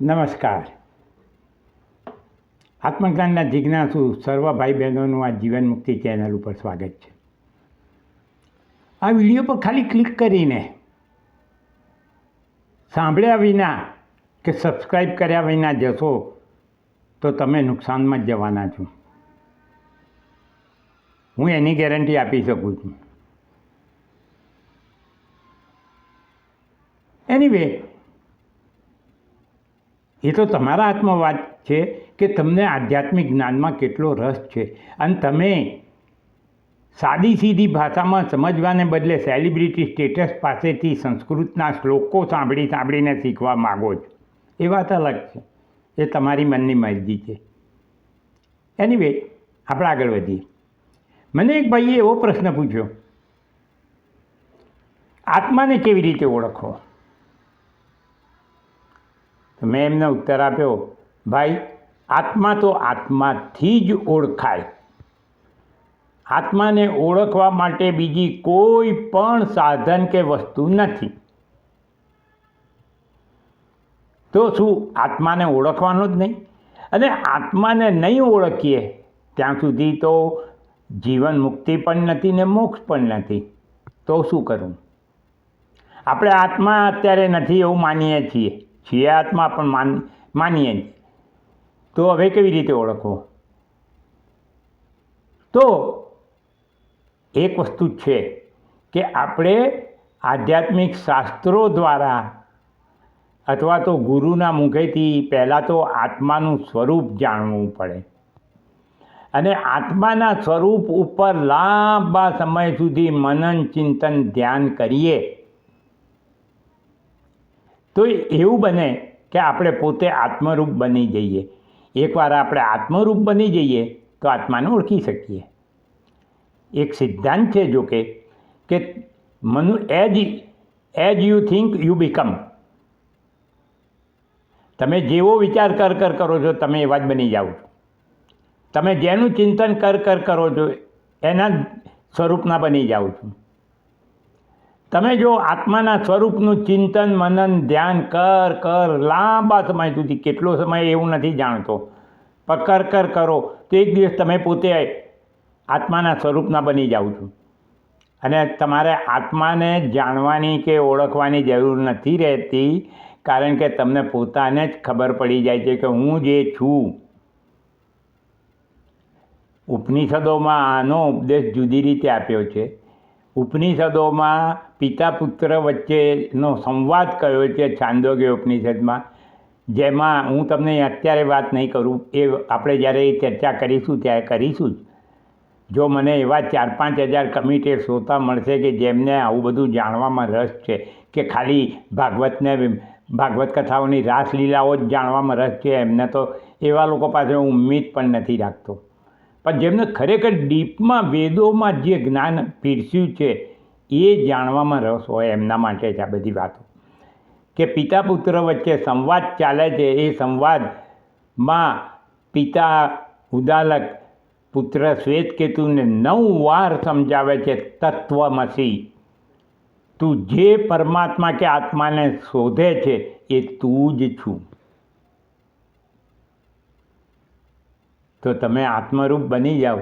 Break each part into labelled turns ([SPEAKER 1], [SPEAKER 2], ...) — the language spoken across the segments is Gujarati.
[SPEAKER 1] નમસ્કાર. આત્મજ્ઞાનના જિજ્ઞાસુ સર્વ ભાઈ બહેનોનું આ જીવન મુક્તિ ચેનલ ઉપર સ્વાગત છે. આ વીડિયો પર ખાલી ક્લિક કરીને સાંભળ્યા વિના કે સબસ્ક્રાઈબ કર્યા વિના જશો તો તમે નુકસાનમાં જ જવાના છો. હું એની ગેરંટી આપી શકું છું. એનીવે એ તો તમારા હાથમાં વાત છે કે તમને આધ્યાત્મિક જ્ઞાનમાં કેટલો રસ છે. અને તમે સાદી સીધી ભાષામાં સમજવાને બદલે સેલિબ્રિટી સ્ટેટસ પાસેથી સંસ્કૃતના શ્લોકો સાંભળી સાંભળીને શીખવા માગો છો. એ વાત અલગ છે. એ તમારી મનની મરજી છે. એનીવે આપણે આગળ વધીએ. મને એક ભાઈએ એવો પ્રશ્ન પૂછ્યો. આત્માને કેવી રીતે ઓળખવો તો મેં એમને ઉત્તર આપ્યો, ભાઈ, આત્મા તો આત્માથી જ ઓળખાય. આત્માને ઓળખવા માટે બીજી કોઈ પણ સાધન કે વસ્તુ નથી. તો શું આત્માને ઓળખવાનો જ નહીં? અને આત્માને નહીં ઓળખીએ, ત્યાં સુધી તો જીવન મુક્તિ પણ નથી ને મોક્ષ પણ નથી. તો શું કરવું આપણે આત્મા અત્યારે નથી એવું માનીએ છીએ. છીએ આત્મા પણ માન, માનીએ છીએ તો હવે કેવી રીતે ઓળખો તો એક વસ્તુ છે કે આપણે આધ્યાત્મિક શાસ્ત્રો દ્વારા અથવા તો ગુરુના મુખેથી પહેલાં તો આત્માનું સ્વરૂપ જાણવું પડે. અને આત્માના સ્વરૂપ ઉપર લાંબા સમય સુધી મનન ચિંતન ધ્યાન કરીએ તો એવું બને કે આપણે પોતે આત્મરૂપ બની જઈએ. એકવાર આપણે આત્મરૂપ બની જઈએ તો આત્માને ઓળખી શકીએ. એક સિદ્ધાંત છે જો કે કે Manu as as you think you become તમે જેવો વિચાર કર કર કરો છો, તમે એવા જ બની જાઓ છો. તમે જેનું ચિંતન કર કર કરો છો, એના સ્વરૂપના બની જાઓ છો. તમે જો આત્માના સ્વરૂપનું ચિંતન, મનન, ધ્યાન કર કર, લાંબા સમય સુધી, કેટલો સમય એવું નથી જાણતો. પણ કર કર, કરો. તો એક દિવસ તમે પોતે આત્માના સ્વરૂપના બની જાઓ છો. અને તમારે આત્માને જાણવાની કે ઓળખવાની જરૂર નથી રહેતી, કારણ કે તમને પોતાને જ ખબર પડી જાય છે કે હું જે છું. ઉપનિષદોમાં આનો ઉપદેશ જુદી રીતે આપ્યો છે. ઉપનિષદોમાં પિતા પુત્ર વચ્ચેનો સંવાદ કયો છે છાંદોગ્ય ઉપનિષદમાં? જેમાં હું તમને અત્યારે વાત નહીં કરું, એ આપણે જ્યારે એ ચર્ચા કરીશું ત્યારે કરીશું જ. જો મને એવા ચાર પાંચ હજાર કમિટેડ શ્રોતા મળશે કે જેમને આવું બધું જાણવામાં રસ છે, કે ખાલી ભાગવતને ભાગવત કથાઓની રાસલીલાઓ જ જાણવામાં રસ છે, એમને તો એવા લોકો પાસે હું ઉમ્મીદ પણ નથી રાખતો. પણ જેમને ખરેખર ડીપમાં વેદોમાં જે જ્ઞાન પીરસ્યું છે, એ જાણવામાં રસ હોય એમના માટે જ આ બધી વાતો. કે પિતા પુત્ર વચ્ચે સંવાદ ચાલે છે, એ સંવાદમાં પિતા ઉદાલક પુત્ર શ્વેતકેતુને નવ વાર સમજાવે છે તત્વમસી તું જે પરમાત્મા કે આત્માને શોધે છે, એ તું જ છું. તો તમે આત્મરૂપ બની જાઓ.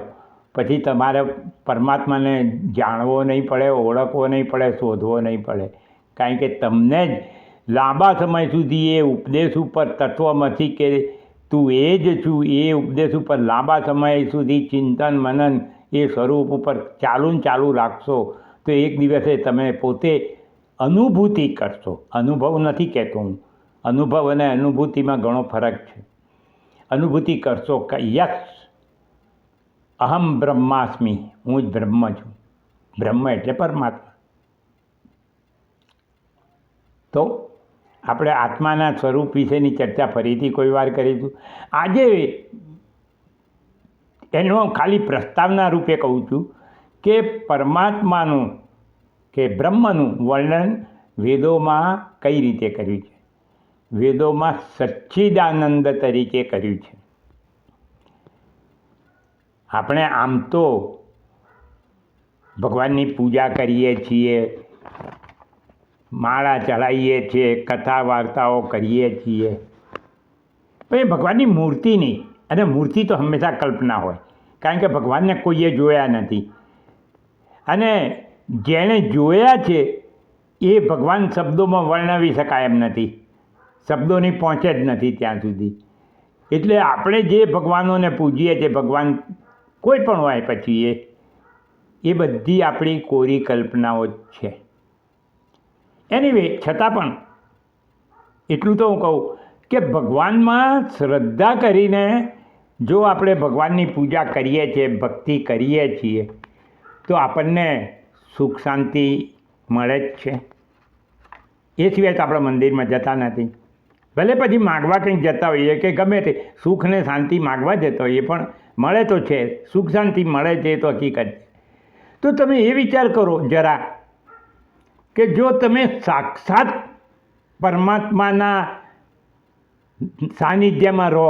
[SPEAKER 1] પછી તમારે પરમાત્માને જાણવો નહીં પડે, ઓળખવો નહીં પડે, શોધવો નહીં પડે. કારણ કે તમને જ લાંબા સમય સુધી એ ઉપદેશ ઉપર તત્વમાંથી કે તું એ જ છું, એ ઉપદેશ ઉપર લાંબા સમય સુધી ચિંતન, મનન એ સ્વરૂપ ઉપર ચાલુ ચાલુ રાખશો, તો એક દિવસે તમે પોતે અનુભૂતિ કરશો. અનુભવ નથી કહેતો હું. અનુભવ અને અનુભૂતિમાં ઘણો ફરક છે. અનુભૂતિ કરશો કે યક્ષ અહમ બ્રહ્માસ્મિ, હું જ બ્રહ્મ છું. બ્રહ્મ એટલે પરમાત્મા. તો આપણે આત્માના સ્વરૂપ વિશેની ચર્ચા ફરીથી કોઈ વાર કરીશું. આજે એનો ખાલી પ્રસ્તાવના રૂપે કહું છું કે પરમાત્માનું કે બ્રહ્મનું વર્ણન વેદોમાં કઈ રીતે કર્યું છે? વેદોમાં સચ્ચિદાનંદ તરીકે કર્યું છે. આપણે આમ તો ભગવાનની પૂજા કરીએ છીએ, માળા ચડાવીએ છીએ, કથા વાર્તાઓ કરીએ છીએ. પણ એ ભગવાનની મૂર્તિ નહીં, અને મૂર્તિ તો હંમેશા કલ્પના હોય, કારણ કે ભગવાનને કોઈએ જોયા નથી. અને જેણે જોયા છે, એ ભગવાન શબ્દોમાં વર્ણવી શકાય એમ નથી. શબ્દોની પહોંચે જ નથી ત્યાં સુધી. એટલે આપણે જે ભગવાનોને પૂજીએ તે ભગવાન કોઈ પણ હોય પછી એ એ બધી આપણી કોરી કલ્પનાઓ જ છે. એનીવે છતાં પણ એટલું તો હું કહું કે ભગવાનમાં શ્રદ્ધા કરીને જો આપણે ભગવાનની પૂજા કરીએ છીએ, ભક્તિ કરીએ છીએ, તો આપણને સુખ શાંતિ મળે જ છે. એ સિવાય તો આપણે મંદિરમાં જતા નથી. ભલે પછી માગવા કંઈક જતા હોઈએ કે ગમે તે સુખ ને શાંતિ માગવા જતા હોઈએ, પણ મળે તો છે. સુખ શાંતિ મળે છે એ તો હકીકત તો તમે એ વિચાર કરો જરા કે જો તમે સાક્ષાત પરમાત્માના સાનિધ્યમાં રહો,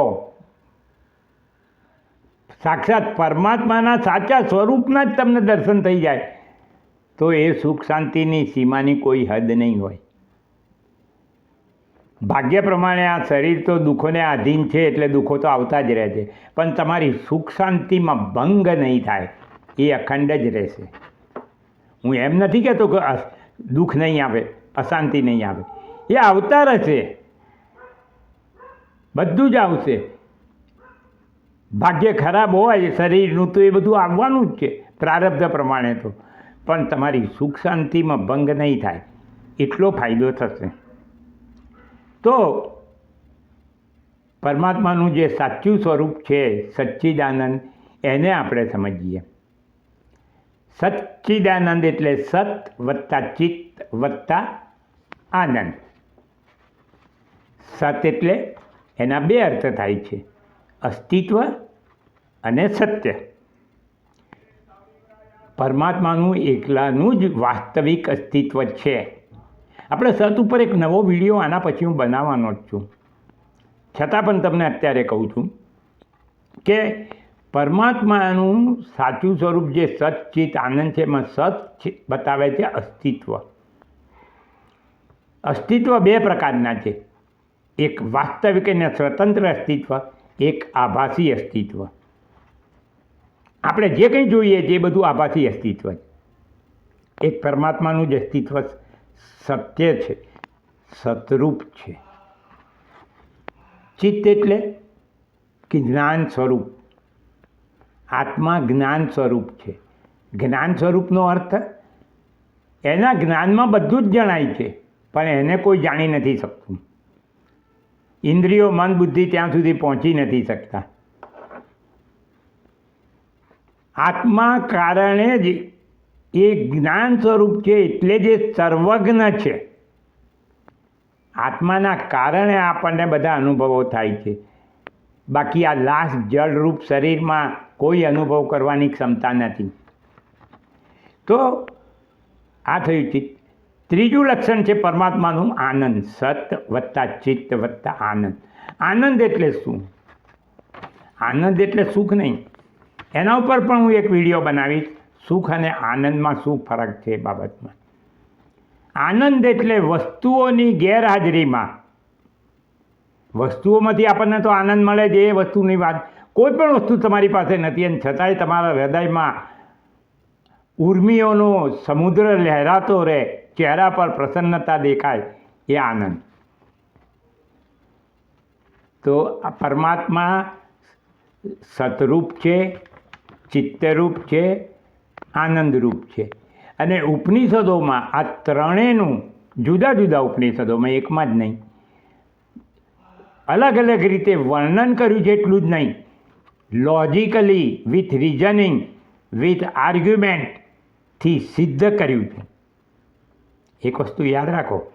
[SPEAKER 1] સાક્ષાત પરમાત્માના સાચા સ્વરૂપના જ તમને દર્શન થઈ જાય, તો એ સુખ શાંતિની સીમાની કોઈ હદ નહીં હોય. ભાગ્ય પ્રમાણે આ શરીર તો દુઃખોને આધીન છે, એટલે દુઃખો તો આવતા જ રહે છે. પણ તમારી સુખ શાંતિમાં ભંગ નહીં થાય, એ અખંડ જ રહેશે. હું એમ નથી કહેતો કે દુઃખ નહીં આવે, અશાંતિ નહીં આવે. એ આવતા રહેશે. બધું જ આવશે. ભાગ્ય ખરાબ હોય, શરીરનું તો એ બધું આવવાનું જ છે, પ્રારબ્ધ પ્રમાણે તો. પણ તમારી સુખ શાંતિમાં ભંગ નહીં થાય, એટલો ફાયદો થશે. તો પરમાત્માનું જે સાચું સ્વરૂપ છે, સચ્ચિદાનંદ, એને આપણે સમજીએ. સચ્ચિદાનંદ એટલે સત વત્તા ચિત્ત વત્તા આનંદ. સત એટલે એના બે અર્થ થાય છે, અસ્તિત્વ અને સત્ય. પરમાત્માનું એકલાનું જ વાસ્તવિક અસ્તિત્વ છે. આપણે સત ઉપર એક નવો વીડિયો આના પછી હું બનાવવાનો જ છું. છતાં પણ તમને અત્યારે કહું છું કે પરમાત્માનું સાચું સ્વરૂપ જે સચ્ચિત આનંદ છે, એમાં સત છે- બતાવે છે અસ્તિત્વ. અસ્તિત્વ બે પ્રકારના છે. એક વાસ્તવિક અને સ્વતંત્ર અસ્તિત્વ, એક આભાસી અસ્તિત્વ. આપણે જે કંઈ જોઈએ તે બધું આભાસી અસ્તિત્વ છે. એક પરમાત્માનું જ અસ્તિત્વ સત્ય છે, સતરૂપ છે. ચિત્ત એટલે કે જ્ઞાન સ્વરૂપ. આત્મા જ્ઞાન સ્વરૂપ છે. જ્ઞાન સ્વરૂપનો અર્થ એના જ્ઞાનમાં બધું જ જણાય છે, પણ એને કોઈ જાણી નથી શકતું. ઇન્દ્રિયો, મન, બુદ્ધિ ત્યાં સુધી પહોંચી નથી શકતા. આત્મા કારણે જ એ જ્ઞાન સ્વરૂપ છે એટલે જે સર્વજ્ઞ છે. આત્માના કારણે આપણને બધા અનુભવો થાય છે. બાકી આ લાશ જળરૂપ શરીરમાં કોઈ અનુભવ કરવાની ક્ષમતા નથી. તો આ થયું ચિત્ત. ત્રીજું લક્ષણ છે પરમાત્માનું આનંદ. સત વત્તા ચિત્ત વત્તા આનંદ. આનંદ એટલે શું? આનંદ એટલે સુખ નહીં. એના ઉપર પણ હું એક વીડિયો બનાવીશ. સુખ અને આનંદમાં શું ફરક છે એ બાબતમાં? આનંદ એટલે વસ્તુઓની ગેરહાજરીમાં. વસ્તુઓમાંથી આપણને તો આનંદ મળે છે, એ વસ્તુની વાત. કોઈ પણ વસ્તુ તમારી પાસે નથી અને છતાંય તમારા હૃદયમાં ઉર્મિઓનો સમુદ્ર લહેરાતો રહે, ચહેરા પર પ્રસન્નતા દેખાય, એ આનંદ. તો આ પરમાત્મા સતરૂપ છે, ચિત્તરૂપ છે આનંદરૂપ છે. અને ઉપનિષદોમાં આ ત્રણેયનું જુદા જુદા ઉપનિષદોમાં એકમાં જ નહીં. અલગ અલગ રીતે વર્ણન કર્યું છે એટલું જ નહીં. લોજિકલી વિથ રિઝનિંગ વિથ આર્ગ્યુમેન્ટથી સિદ્ધ કર્યું છે. એક વસ્તુ યાદ રાખો.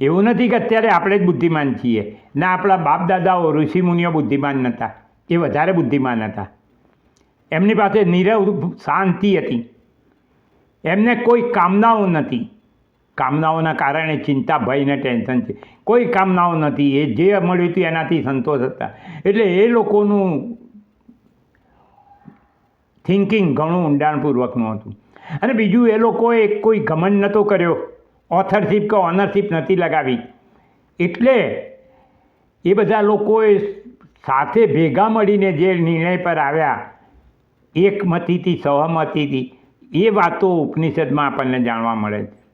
[SPEAKER 1] એવું નથી કે અત્યારે આપણે જ બુદ્ધિમાન છીએ. ના, આપણા બાપ દાદાઓ ઋષિમુનિઓ બુદ્ધિમાન નહોતા. એ વધારે બુદ્ધિમાન હતા. એમની પાસે નીરવ શાંતિ હતી. એમને કોઈ કામનાઓ નથી. કામનાઓના કારણે ચિંતા, ભય ને ટેન્શન છે. કોઈ કામનાઓ નથી. એ જે મળ્યું હતું એનાથી સંતોષ હતા. એટલે એ લોકોનું થિંકિંગ ઘણું ઊંડાણપૂર્વકનું હતું. અને બીજું, એ લોકોએ કોઈ ઘમંડ નહોતો કર્યો. ઓથરશીપ કે ઓનરશીપ નથી લગાવી. એટલે એ બધા લોકોએ સાથે ભેગા મળીને જે નિર્ણય પર આવ્યા એકમતીથી સહમતીથી એ વાતો ઉપનિષદમાં આપણને જાણવા મળે છે.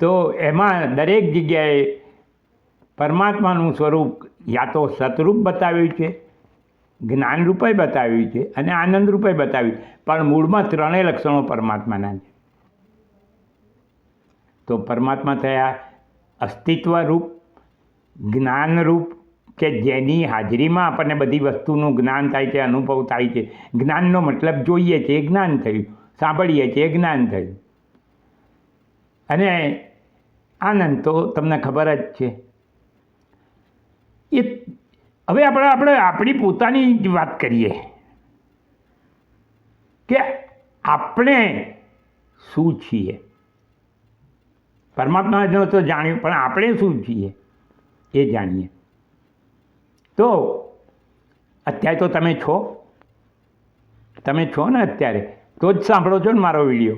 [SPEAKER 1] તો એમાં દરેક જગ્યાએ પરમાત્માનું સ્વરૂપ યા તો સતરૂપ બતાવ્યું છે, જ્ઞાનરૂપે બતાવ્યું છે અને આનંદરૂપે બતાવ્યું પણ મૂળમાં ત્રણેય લક્ષણો પરમાત્માના છે. તો પરમાત્મા થયા અસ્તિત્વરૂપ, જ્ઞાનરૂપ કે જેની હાજરીમાં આપણને બધી વસ્તુનું જ્ઞાન થાય છે, અનુભવ થાય છે. જ્ઞાનનો મતલબ જોઈએ છે, એ જ્ઞાન થયું. સાંભળીએ છીએ, એ જ્ઞાન થયું. અને આનંદ તો તમને ખબર જ છે. એ હવે આપણે આપણે આપણી પોતાની જ વાત કરીએ. કે આપણે શું છીએ? પરમાત્માનો તો જાણ્યું, પણ આપણે શું છીએ? એ જાણીએ. તો અત્યારે તો તમે છો. તમે છો ને અત્યારે. તો જ સાંભળો છો ને મારો વીડિયો.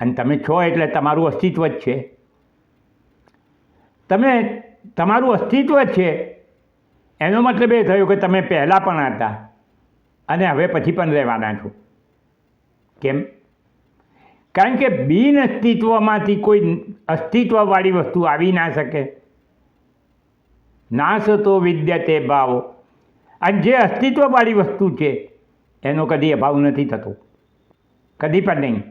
[SPEAKER 1] અને તમે છો એટલે તમારું અસ્તિત્વ જ છે. તમે, તમારું અસ્તિત્વ છે. એનો મતલબ એ થયો કે તમે પહેલાં પણ હતા. અને હવે પછી પણ રહેવાના છો. કેમ? કારણ કે બિન અસ્તિત્વમાંથી કોઈ અસ્તિત્વવાળી વસ્તુ આવી ના શકે. નાશ તો વિદ્યતે ભાવ. આ જે અસ્તિત્વવાળી વસ્તુ છે, એનો કદી અભાવ નથી થતો. કદી પણ નહીં.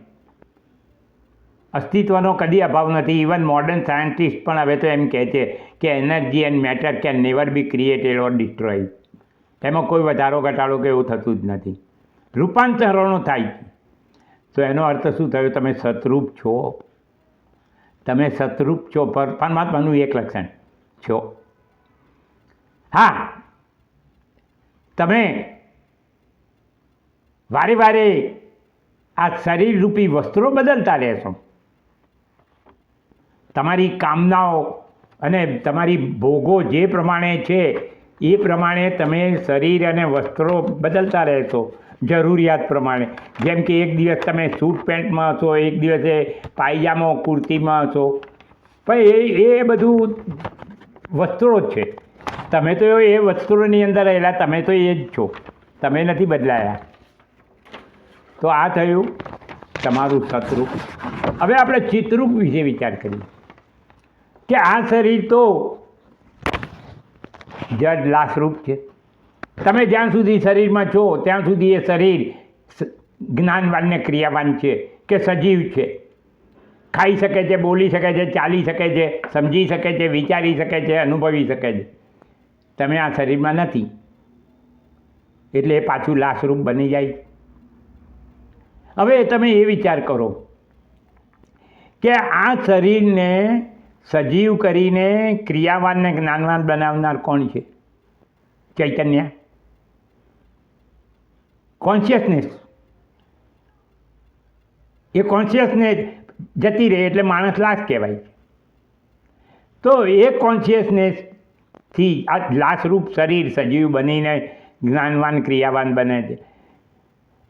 [SPEAKER 1] અસ્તિત્વનો કદી અભાવ નથી. ઇવન મોડર્ન સાયન્ટિસ્ટ પણ હવે તો એમ કહે છે કે energy and matter can never be created or destroy એમાં કોઈ વધારો ઘટાડો કે એવું થતું જ નથી. રૂપાંતરણો થાય તો એનો અર્થ શું થયો? તમે સતરૂપ છો. તમે સતરૂપ છો. પર પરમાત્માનું એક લક્ષણ છો. હા. તમે વારે વારે આ શરીરરૂપી વસ્ત્રો બદલતા રહેશો. તમારી કામનાઓ અને તમારી ભોગો જે પ્રમાણે છે, એ પ્રમાણે તમે શરીર અને વસ્ત્રો બદલતા રહેશો. જરૂરિયાત પ્રમાણે. જેમ કે એક દિવસ તમે સૂટ પેન્ટમાં હશો એક દિવસે પાયજામો, કુર્તીમાં હશો પણ એ એ બધું વસ્ત્રો જ છે. તમે તો એ વસ્તુની અંદર રહેલા, તમે તો એ જ છો. તમે નથી બદલાયા. તો આ થયું તમારું સતરૂપ હવે આપણે ચિત્રરૂપ વિશે વિચાર કરીએ. કે આ શરીર તો જડ લાશરૂપ છે. તમે જ્યાં સુધી શરીરમાં છો, ત્યાં સુધી એ શરીર જ્ઞાનવાન ને ક્રિયાવાન છે કે સજીવ છે. ખાઈ શકે છે, બોલી શકે છે, ચાલી શકે છે, સમજી શકે છે, વિચારી શકે છે, અનુભવી શકે છે. તમે આ શરીરમાં નથી. એટલે એ પાછું લાશરૂપ બની જાય. હવે તમે એ વિચાર કરો કે આ શરીરને સજીવ કરીને ક્રિયાવાન ને જ્ઞાનવાન બનાવનાર કોણ છે? ચૈતન્ય? કોન્શિયસનેસ એ કોન્શિયસનેસ જતી રહે એટલે માણસ લાશ કહેવાય. તો એ કોન્શિયસનેસથી આ લાશરૂપ શરીર સજીવ બનીને જ્ઞાનવાન, ક્રિયાવાન બને છે.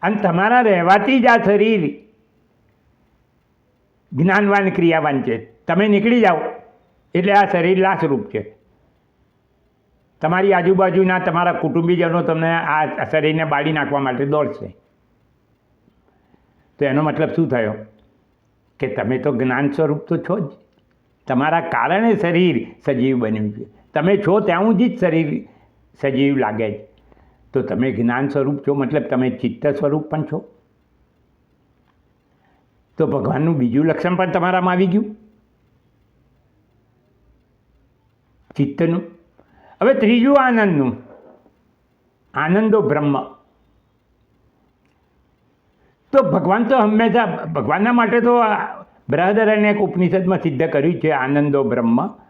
[SPEAKER 1] અને તમારા રહેવાથી જ આ શરીર જ્ઞાનવાન, ક્રિયાવાન છે. તમે નીકળી જાઓ. એટલે આ શરીર લાશરૂપ છે. તમારી આજુબાજુના તમારા કુટુંબીજનો તમને આ શરીરને બાળી નાખવા માટે દોડશે. તો એનો મતલબ શું થયો? કે તમે તો જ્ઞાન સ્વરૂપ તો છો જ. તમારા કારણે શરીર સજીવ બન્યું છે. તમે છો ત્યાં જ શરીર સજીવ લાગે છે. તો તમે જ્ઞાન સ્વરૂપ છો, મતલબ તમે ચિત્ત સ્વરૂપ પણ છો. તો ભગવાનનું બીજું લક્ષણ પણ તમારામાં આવી ગયું. ચિત્તનું. હવે ત્રીજું આનંદનું. આનંદો બ્રહ્મ. તો ભગવાન તો હંમેશા ભગવાનના માટે તો બ્રહદરણ્ય એક ઉપનિષદમાં સિદ્ધ કર્યું છે, આનંદો બ્રહ્મ.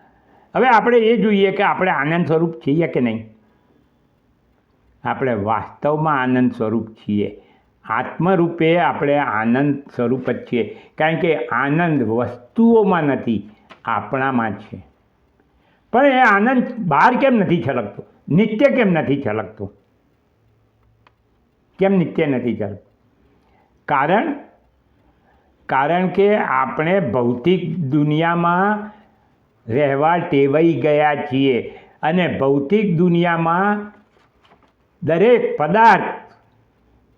[SPEAKER 1] હવે આપણે એ જોઈએ કે આપણે આનંદ સ્વરૂપ છીએ કે નહીં? આપણે વાસ્તવમાં આનંદ સ્વરૂપ છીએ. આત્મરૂપે આપણે આનંદ સ્વરૂપ જ છીએ. કારણ કે આનંદ વસ્તુઓમાં નથી, આપણામાં છે. પણ એ આનંદ બહાર કેમ નથી છલકતો? નિત્ય કેમ નથી છલકતો? કેમ નિત્ય નથી છલકતો? કારણ કારણ કે આપણે ભૌતિક દુનિયામાં રહેવા ટેવાઈ ગયા છીએ. અને ભૌતિક દુનિયામાં દરેક પદાર્થ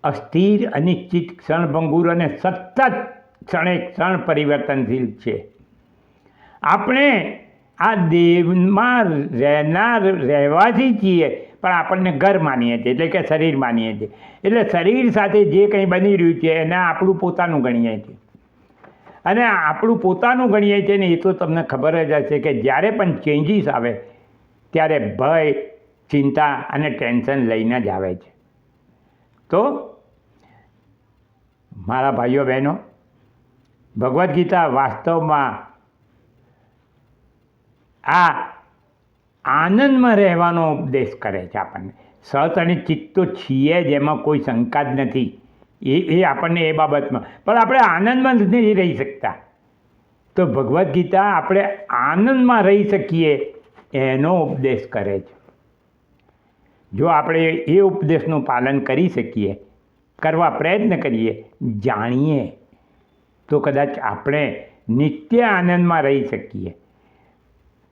[SPEAKER 1] અસ્થિર, અનિશ્ચિત, ક્ષણભંગુર અને સતત ક્ષણે ક્ષણ પરિવર્તનશીલ છે. આપણે આ દેવમાં રહેનાર રહેવાથી છીએ, પણ આપણને ઘર માનીએ છીએ, એટલે કે શરીર માનીએ છીએ. એટલે શરીર સાથે જે કંઈ બની રહ્યું છે, એને આપણું પોતાનું ગણીએ છીએ. અને આપણું પોતાનું ગણીએ છીએ ને, એ તો તમને ખબર જ હશે કે જ્યારે પણ ચેન્જીસ આવે, ત્યારે ભય, ચિંતા અને ટેન્શન લઈને જ આવે છે. તો મારા ભાઈઓ બહેનો, ભગવદ્ ગીતા વાસ્તવમાં આ આનંદમાં રહેવાનો ઉપદેશ કરે છે આપણને. સત અને ચિત્ત છીએ જ, એમાં કોઈ શંકા જ નથી. એ એ આપણને એ બાબતમાં. પણ આપણે આનંદમાં નથી રહી શકતા. તો ભગવદ્ ગીતા આપણે આનંદમાં રહી શકીએ એનો ઉપદેશ કરે છે. જો આપણે એ ઉપદેશનું પાલન કરી શકીએ, કરવા પ્રયત્ન કરીએ, જાણીએ, તો કદાચ આપણે નિત્ય આનંદમાં રહી શકીએ.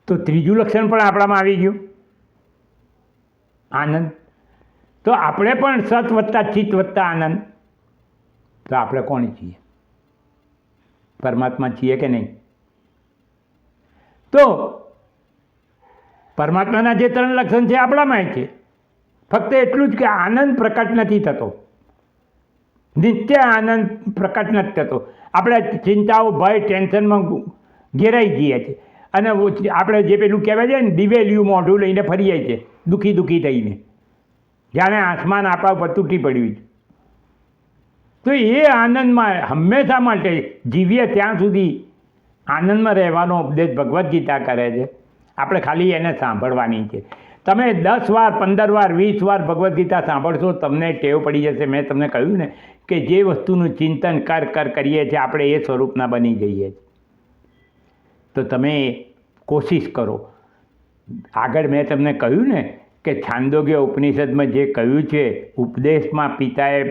[SPEAKER 1] તો ત્રીજું લક્ષણ પણ આપણામાં આવી ગયું. આનંદ. તો આપણે પણ સત વત્તા ચિત્ત વત્તા આનંદ. તો આપણે કોણ છીએ? પરમાત્મા છીએ કે નહીં? તો પરમાત્માના જે ત્રણ લક્ષણ છે આપણામાં છે. ફક્ત એટલું જ કે આનંદ પ્રકટ નથી થતો. નિત્ય આનંદ પ્રકટ નથી થતો. આપણે ચિંતાઓ, ભય, ટેન્શનમાં ઘેરાઈ જઈએ છીએ. અને આપણે જે પેલું કહેવાય છે ને, દિવેલિયું મોઢું લઈને ફરીએ છીએ, દુઃખી દુઃખી થઈને. જાણે આસમાન આપણા ઉપર તૂટી પડ્યું છે. તો એ આનંદમાં હંમેશા માટે જીવીએ ત્યાં સુધી આનંદમાં રહેવાનો ઉપદેશ ભગવદ્ ગીતા કરે છે. આપણે ખાલી એને સાંભળવાની છે. તમે દસ વાર, પંદર વાર, વીસ વાર ભગવદ્ ગીતા સાંભળશો, તમને ટેવ પડી જશે. મેં તમને કહ્યું ને કે જે વસ્તુનું ચિંતન કર કર કરીએ છીએ, આપણે એ સ્વરૂપના બની જઈએ તો તમે કોશિશ કરો. આગળ મેં તમને કહ્યું ને કે છાંદોગ્ય ઉપનિષદમાં જે કહ્યું છે, ઉપદેશમાં પિતાએ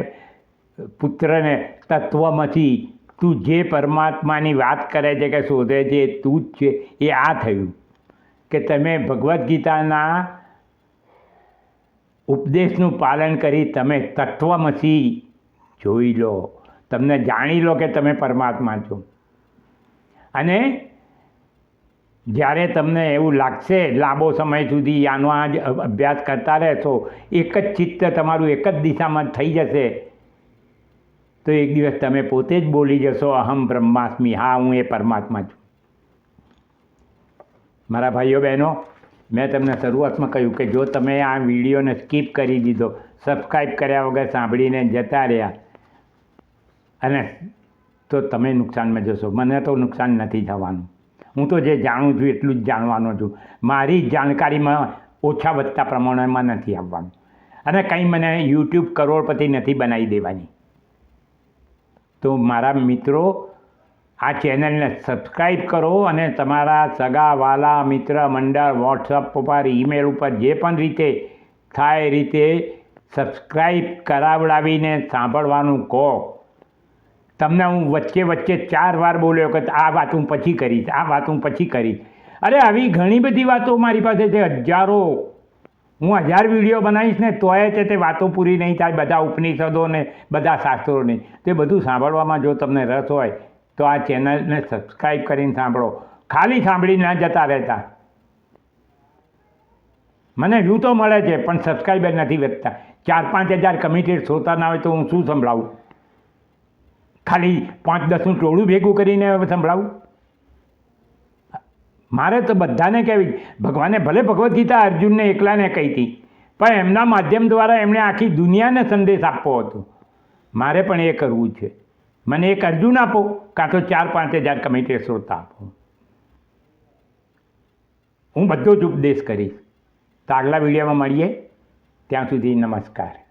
[SPEAKER 1] પુત્રને તત્વમાંથી તું જે પરમાત્માની વાત કરે છે કે શોધે છે તું જ છે, એ આ થયું. કે તમે ભગવદ્ ગીતાના ઉપદેશનું પાલન કરી તમે તત્વમસી જોઈ લો. તમને જાણી લો કે તમે પરમાત્મા છો. અને જ્યારે તમને એવું લાગશે, લાંબો સમય સુધી આનો આ અભ્યાસ કરતા રહેશો, એક જ ચિત્ત તમારું એક જ દિશામાં થઈ જશે. તો એક દિવસ તમે પોતે જ બોલી જશો, અહમ બ્રહ્માસ્મી, હા, હું એ પરમાત્મા છું. મારા ભાઈઓ બહેનો, મેં તમને શરૂઆતમાં કહ્યું કે જો તમે આ વિડીયોને સ્કીપ કરી દીધો સબસ્ક્રાઈબ કર્યા વગર સાંભળીને જતા રહ્યા, અને તો તમે નુકસાનમાં જશો. મને તો નુકસાન નથી થવાનું. હું તો જે જાણું છું એટલું જ જાણવાનો છું. મારી જાણકારીમાં ઓછા વધતા પ્રમાણમાં નથી આવવાનું. અને કંઈ મને યુટ્યુબ કરોડપતિ નથી બનાવી દેવાની. તો મારા મિત્રો આ ચેનલને સબસ્ક્રાઈબ કરો અને તમારા સગા વાલા, મિત્ર મંડળ વોટ્સઅપ ઉપર ઈમેલ ઉપર જે પણ રીતે થાય રીતે સબસ્ક્રાઈબ કરાવડાવીને સાંભળવાનું કહો. તમને હું વચ્ચે વચ્ચે ચાર વાર બોલ્યો કે આ વાત હું પછી કરીશ, આ વાત હું પછી કરીશ. અરે આવી ઘણી બધી વાતો મારી પાસે છે, હજારો હું હજાર વીડિયો બનાવીશ ને તોય છે તે વાતો પૂરી નહીં થાય, બધા ઉપનિષદો ને બધા શાસ્ત્રોની તે બધું સાંભળવામાં જો તમને રસ હોય, તો આ ચેનલને સબસ્ક્રાઈબ કરીને સાંભળો. ખાલી સાંભળીને ન જતા રહેતા. મને વ્યૂ તો મળે છે, પણ સબસ્ક્રાઈબર નથી વધતા. ચાર પાંચ હજાર કમિટેડ શ્રોતા ના હોય તો હું શું સંભળાવું? ખાલી પાંચ દસનું ટોળું ભેગું કરીને સંભળાવું? મારે તો બધાને કહેવી ભગવાને ભલે ભગવદ્ ગીતા અર્જુનને એકલાને કહી હતી, પણ એમના માધ્યમ દ્વારા એમણે આખી દુનિયાને સંદેશ આપવો હતો. મારે પણ એ કરવું છે. મને એક અર્જુન આપો, કાં તો ચાર પાંચ હજાર કમિટી શ્રોતા આપો. હું બધો જ ઉપદેશ કરીશ. તો આગલા વિડીયોમાં મળીએ. ત્યાં સુધી નમસ્કાર.